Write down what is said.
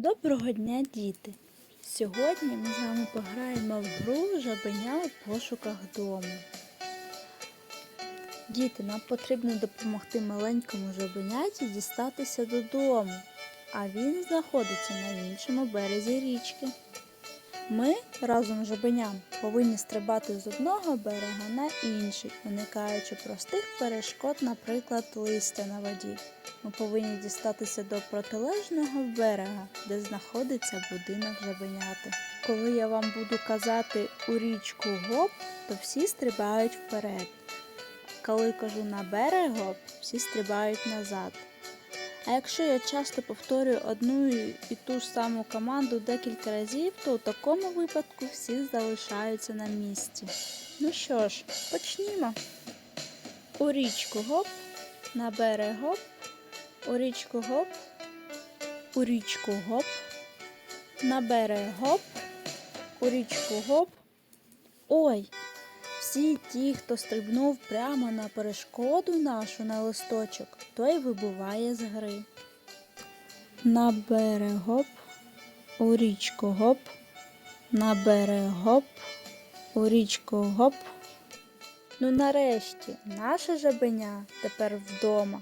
Доброго дня, діти! Сьогодні ми з вами пограємо в гру жабеня у пошуках дому. Діти, нам потрібно допомогти маленькому жабеняті дістатися додому, а він знаходиться на іншому березі річки. Ми разом з жабеням повинні стрибати з одного берега на інший, уникаючи простих перешкод, наприклад, листя на воді. Ми повинні дістатися до протилежного берега, де знаходиться будинок жабеняти. Коли я вам буду казати у річку гоп, то всі стрибають вперед. Коли кажу на берег гоп, всі стрибають назад. А якщо я часто повторюю одну і ту ж саму команду декілька разів, то у такому випадку всі залишаються на місці. Ну що ж, почнімо. У річку гоп, на берег гоп, у річку гоп, у річку гоп, на берег гоп, у річку гоп. Ой, всі ті, хто стрибнув прямо на перешкоду нашу на листочок, той вибуває з гри. На берег гоп, у річку гоп, на берег гоп, у річку гоп. Ну нарешті наше жабеня тепер вдома.